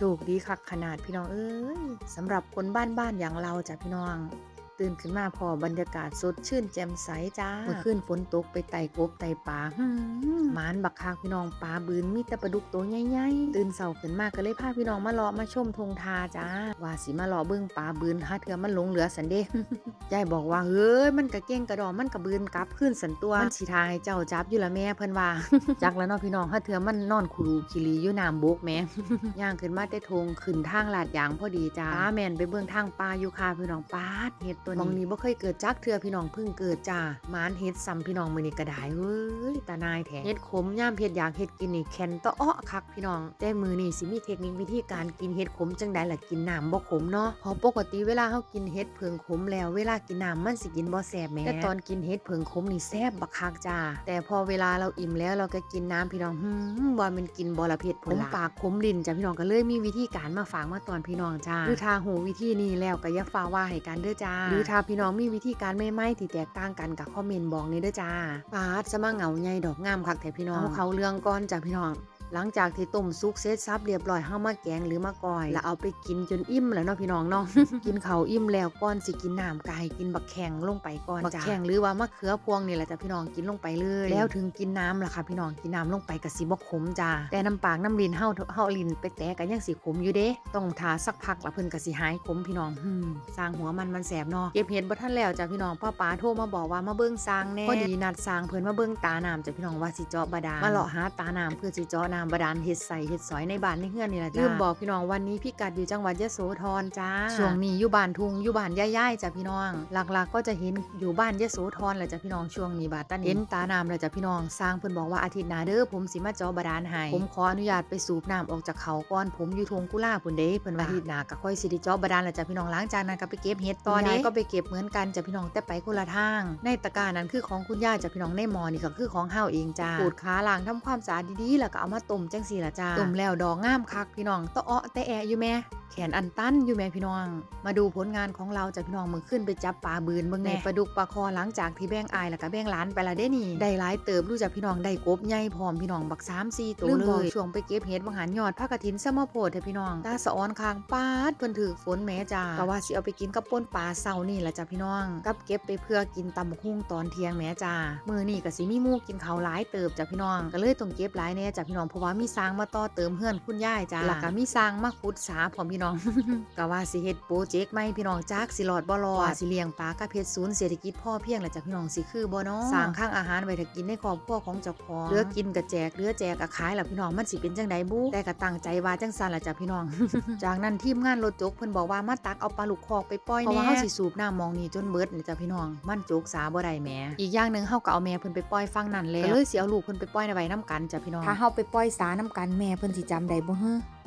ชคดีคักขนาดพี่น้องเอ้ยสำหรับคนบ้านๆอย่างเราจ้ะพี่น้อง ตื่นขึ้นมาพอบรรยากาศสดชื่นแจ่มใสจ้าเมื่อคืนฝนตกไปไต่กบไต่ปลาหืมหมานบักคากพี่น้องปลาบืนมีแต่ปลาดุกตัวใหญ่ๆตื่นเสาขึ้นมาก็เลยพาพี่น้องมาเลาะมาชมทงทาจ้าว่าสิมาเลาะเบิ่งปลาบืนหาเถื่อมันหลงเหลือสันเด้ยายบอกว่าเฮ้ยมันกะเก่งกระดอมมันกะบืนกลับขึ้นสันตัวมันสิทาให้เจ้าจับอยู่ละแม่เพิ่นว่าจักแล้วเนาะพี่น้องหาเถื่อมันนอนคุรูคิรีอยู่น้ำบกแหม่ย่างขึ้นมาแต่ทงขึ้นทางลาดยางพอดีจ้าป้าแม่นไปเบิ่งทางปลาอยู่ค่ะพี่น้องปาดเห็ดตัวนี้มองนี้บ่เคยเกิดจักเทื่อพี่น้องเพิ่งเกิดจ้าหมานเห็ดซ้ำพี่น้องมื้อนี้ก็ได้เว้ยตานายแท้เห็ดขมย่ามเห็ดอยากเห็ดกินนี่แคนตะอ้อคักพี่น้องแต่มื้อนี้สิมีเทคนิควิธีการกินเห็ดขมจังใดล่ะกินน้ำบ่ขมเนาะเพราะปกติเวลาเฮากินเห็ดเพิงขมแล้วเวลากินน้ำมันสิกินบ่แซ่บแหมแต่ตอนกินเห็ดเพิงขมนี่แซ่บบักคักจ้าแต่พอเวลาเราอิ่มแล้วเราก็กินน้ำพี่น้องหืมว่ามันกินบ่ละเผ็ดผมปากขมลิ้นจ้ะพี่น้องก็เลยมีวิธีการมาฝากมาตอนพี่น้องจ้าหรือถ้าหูวิธีนี้แล้วก็อย่าฟ้าว่าให้กันเด้อจ้าหรือถ้าพี่น้องมีวิธีการใหม่ๆที่แตกต่างกันกับคอมเมนต์บอกนี่เด้อจ้าปาดสมาเหงาใหญ่ดอกงามคักแท้พี่น้องเอาเขาเรื่องก่อนจ้ะพี่น้อง หลังจากที่ต้มซุกเสร็จซับเรียบร้อยเฮามาแกงหรือมาก้อย แล้วเอาไปกินจนอิ่มแล้วเนาะพี่น้องเนาะ กินข้าวอิ่มแล้วก่อนสิกินน้ำกายกินบักแข็งลงไปก่อนบักแข็งหรือว่ามะเขือพวงนี่แหละจ้ะพี่น้องกินลงไปเลย แล้วถึงกินน้ำล่ะค่ะพี่น้องกินน้ำลงไปก็สิบ่ขมจ้าแต่น้ำปากน้ำลิ้นเฮาเฮาลิ้นไปแตะก็ยังสิขมอยู่เด้ ต้องทาสักพักละเพิ่นก็สิหายขมพี่น้องหืมสร้างหัวมันมันแสบเนาะเก็บเห็ดบ่ทันแล้วจ้ะพี่น้องพ่อป๋าโทรมาบอกว่ามาเบิ่งสร้างแน่พอดีนัดสร้างเพิ่นมาเบิ่งตาน้ำจ้ะพี่น้องว่าสิเจาะบาดาลมาเลาะหาตาน้ำเพื่อสิเจาะน้ำบาดาลเฮ็ดใส่เฮ็ดสอยในบ้านในเฮือนนี่ล่ะจ้าลืมบอกพี่น้องวันนี้พี่กัดอยู่จังหวัดยโสธรจ้าช่วงนี้อยู่บ้านทุ่งอยู่บ้านย่ายๆจ้ะพี่น้อง หลักๆ ก็จะเห็นอยู่บ้านยโสธรแหละจ้ะพี่น้องช่วงนี้บาดตันเห็นตาน้ำแล้วจ้ะพี่น้องสร้างเพิ่นบอกว่าอาทิตย์หน้าเด้อผมสิมาเจาะบาดาลให้ผมขออนุญาตไปสูบน้ำออกจากเขาก่อนผมอยู่ทงกุลาพุ่นเด้เพิ่นว่าอาทิตย์หน้าก็ค่อยสิได้เจาะบาดาลแล้วจ้ะพี่น้องหลังจากนั้นก็ไปเก็บเห็ดต่อเด้ก็ไปเก็บเหมือนกันจ้ะพี่น้องแต่ไปคนละทาง ในตะกร้านั้นคือของคุณย่าจ้ะพี่น้องในหมอนี่ก็คือของเฮาเองจ้าขูดขาล้างทำความสะอาดดีๆแล้วก็เอามาต้มจังสีละจ้าต้มแล้วดอกงามคักพี่น้องตะเอ้อแต่แอะอยู่แม่ แขนอันตันอยู่แม่พี่น้อง มาดูผลงานของเราจ้ะพี่น้องมือขึ้นไปจับปลาบืนเบิ่งแน่ปลาดุกปลาคอหลังจากที่แบ่งอายแล้วก็แบ่งหล้านไปละเด้นี่ได้หลายเติบรู้จักพี่น้องได้กบใหญ่พร้อมพี่น้องบัก3 4ตัวเลยลืมบอกช่วงไปเก็บเห็ดบางหันยอดผักกระถินสมโพธิเถอะพี่น้องตาสะออนคางปาดเพิ่นถือฝนแม่จ้าก็ว่าสิเอาไปกินกับป่นปลาเซานี่ล่ะจ้ะพี่น้อง กับเก็บไปเพื่อกินตำบักหุ่งตอนเที่ยงแม่จ้ามื้อนี้ก็สิมีหมู่กินข้าวหลายเติบจ้ะพี่น้อง ก็เลยต้องเก็บหลายแน่จ้ะพี่น้องเพราะว่ามีสร้างมาต่อเติมเฮือนคุณยายจ้าแล้วก็มีสร้างมาขุดสาพร้อมพี่น้องก็ว่าสิเฮ็ดโปรเจกต์ใหม่พี่น้องจักสิรอดบ่รอดว่าสิเลี้ยงปลากับเฮ็ดศูนย์เศรษฐกิจพ่อเพียงแหละจ้ะพี่น้องสิคือบ่เนาะสร้างข้างอาหารไว้ถ้ากินในครอบครัวของเจ้าของเหลือกินก็แจกเหลือแจกก็ขายล่ะพี่น้องมันสิเป็นจังไดบุแต่ก็ตั้งใจว่าจังซั่นล่ะจ้ะพี่น้อง จากนั้นทีมงานรถจกเพิ่นบอกว่ามาตักเอาปลาลูกคอกไปปล่อยแน่เพราะว่าเฮาสิสูบน้ำมองนี่จนเบิดนี่จ้ะพี่น้อง มันจกสาบ่ได้แหมอีกอย่างหนึงเฮาก็เอาแม่เพิ่นไปปล่อยฟังนั่นแล้วก็เลยสิเอาลูกเพิ่นไปปล่อยในไว้นํกันจ้ะพี่น้องถ้าเฮาไปปล่อยสานํกันแม่เพิ่นสิจำได้บ่ฮะ